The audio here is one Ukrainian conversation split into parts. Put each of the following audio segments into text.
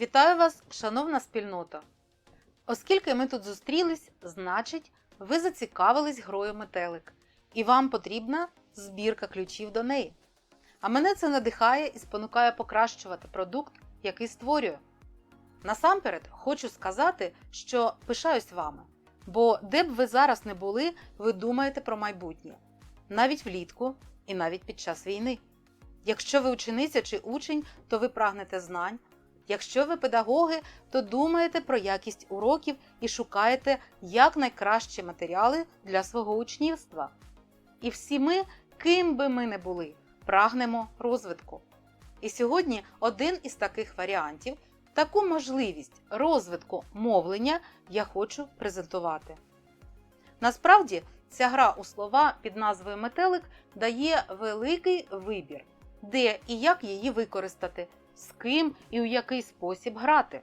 Вітаю вас, шановна спільнота! Оскільки ми тут зустрілись, значить, ви зацікавились грою метелик, і вам потрібна збірка ключів до неї. А мене це надихає і спонукає покращувати продукт, який створюю. Насамперед хочу сказати, що пишаюсь вами, бо де б ви зараз не були, ви думаєте про майбутнє, навіть влітку і навіть під час війни. Якщо ви учениця чи учень, то ви прагнете знань. Якщо ви педагоги, то думаєте про якість уроків і шукаєте якнайкращі матеріали для свого учнівства. І всі ми, ким би ми не були, прагнемо розвитку. І сьогодні один із таких варіантів, таку можливість розвитку мовлення я хочу презентувати. Насправді, ця гра у слова під назвою Метелик дає великий вибір, де і як її використати, з ким і у який спосіб грати.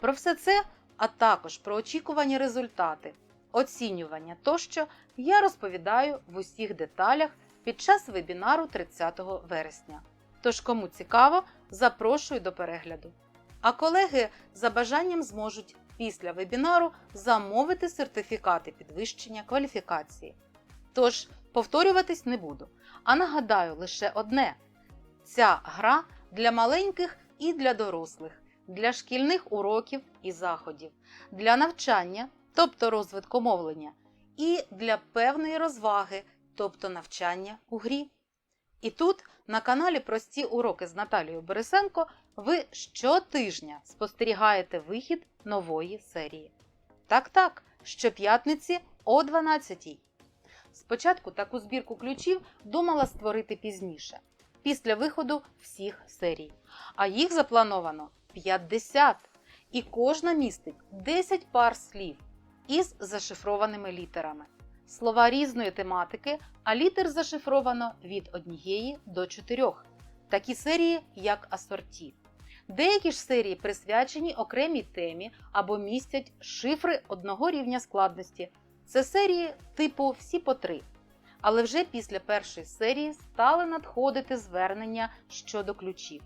Про все це, а також про очікувані результати, оцінювання тощо я розповідаю в усіх деталях під час вебінару 30 вересня. Тож, кому цікаво, запрошую до перегляду. А колеги за бажанням зможуть після вебінару замовити сертифікати підвищення кваліфікації. Тож, повторюватись не буду. А нагадаю лише одне: ця гра для маленьких і для дорослих, для шкільних уроків і заходів, для навчання, тобто розвитку мовлення, і для певної розваги, тобто навчання у грі. І тут на каналі Прості уроки з Наталією Борисенко ви щотижня спостерігаєте вихід нової серії. Так, так, щоп'ятниці о 12. Спочатку таку збірку ключів думала створити пізніше, після виходу всіх серій. А їх заплановано 50, і кожна містить 10 пар слів із зашифрованими літерами. Слова різної тематики, а літер зашифровано від однієї до чотирьох. Такі серії, як асорті. Деякі ж серії присвячені окремій темі або містять шифри одного рівня складності. Це серії типу всі по три. Але вже після першої серії стали надходити звернення щодо ключів.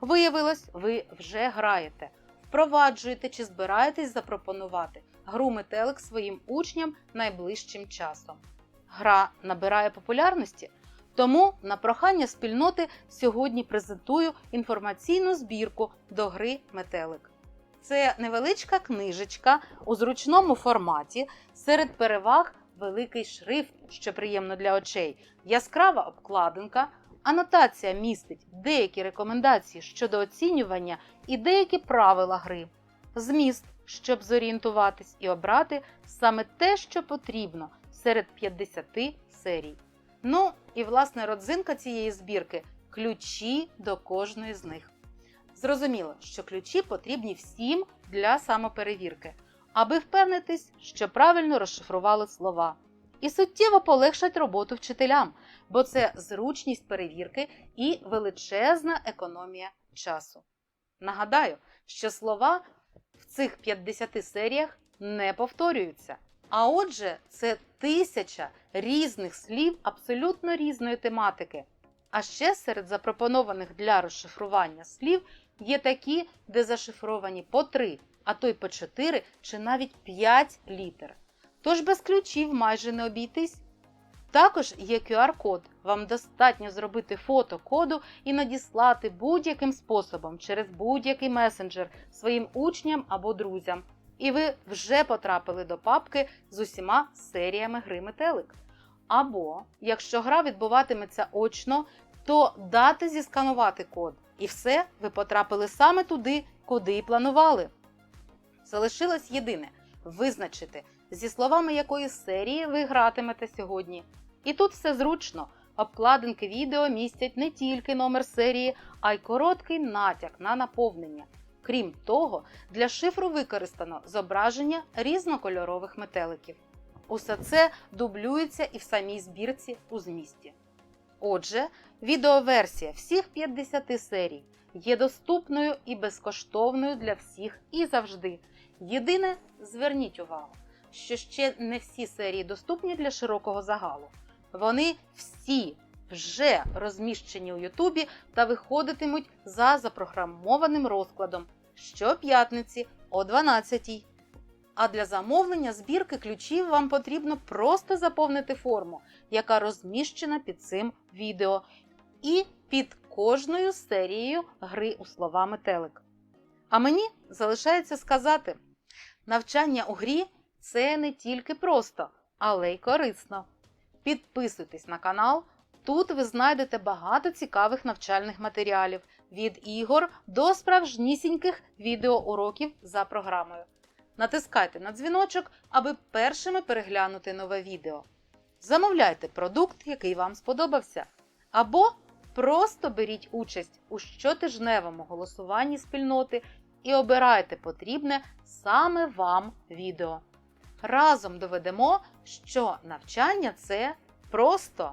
Виявилось, ви вже граєте, впроваджуєте чи збираєтесь запропонувати гру метелик своїм учням найближчим часом. Гра набирає популярності, тому на прохання спільноти сьогодні презентую інформаційну збірку до гри метелик. Це невеличка книжечка у зручному форматі серед переваг великий шрифт, що приємно для очей, яскрава обкладинка. Анотація містить деякі рекомендації щодо оцінювання і деякі правила гри, зміст, щоб зорієнтуватись і обрати саме те, що потрібно серед 50 серій. Ну і власне родзинка цієї збірки ключі до кожної з них. Зрозуміло, що ключі потрібні всім для самоперевірки, аби впевнитись, що правильно розшифрували слова. І суттєво полегшать роботу вчителям, бо це зручність перевірки і величезна економія часу. Нагадаю, що слова в цих 50 серіях не повторюються. А отже, це тисяча різних слів абсолютно різної тематики. А ще серед запропонованих для розшифрування слів є такі, де зашифровані по 3, а то й по 4 чи навіть 5 літер. Тож без ключів майже не обійтись. Також є QR-код. Вам достатньо зробити фото коду і надіслати будь-яким способом через будь-який месенджер своїм учням або друзям. І ви вже потрапили до папки з усіма серіями гри метелик. Або, якщо гра відбуватиметься очно, то дати зісканувати код. І все, ви потрапили саме туди, куди і планували. Залишилось єдине визначити, зі словами якої серії ви гратимете сьогодні. І тут все зручно. Обкладинки відео містять не тільки номер серії, а й короткий натяк на наповнення. Крім того, для шифру використано зображення різнокольорових метеликів. Усе це дублюється і в самій збірці у змісті. Отже, відеоверсія всіх 50 серій є доступною і безкоштовною для всіх і завжди. Єдине, зверніть увагу, що ще не всі серії доступні для широкого загалу. Вони всі вже розміщені у Ютубі та виходитимуть за запрограмованим розкладом щоп'ятниці о 12-й. А для замовлення збірки ключів вам потрібно просто заповнити форму, яка розміщена під цим відео, і під кожною серією гри у слова метелик. А мені залишається сказати: навчання у грі це не тільки просто, але й корисно. Підписуйтесь на канал. Тут ви знайдете багато цікавих навчальних матеріалів від ігор до справжнісіньких відеоуроків за програмою. Натискайте на дзвіночок, аби першими переглянути нове відео. Замовляйте продукт, який вам сподобався. Або просто беріть участь у щотижневому голосуванні спільноти і обирайте потрібне саме вам відео. Разом доведемо, що навчання це просто.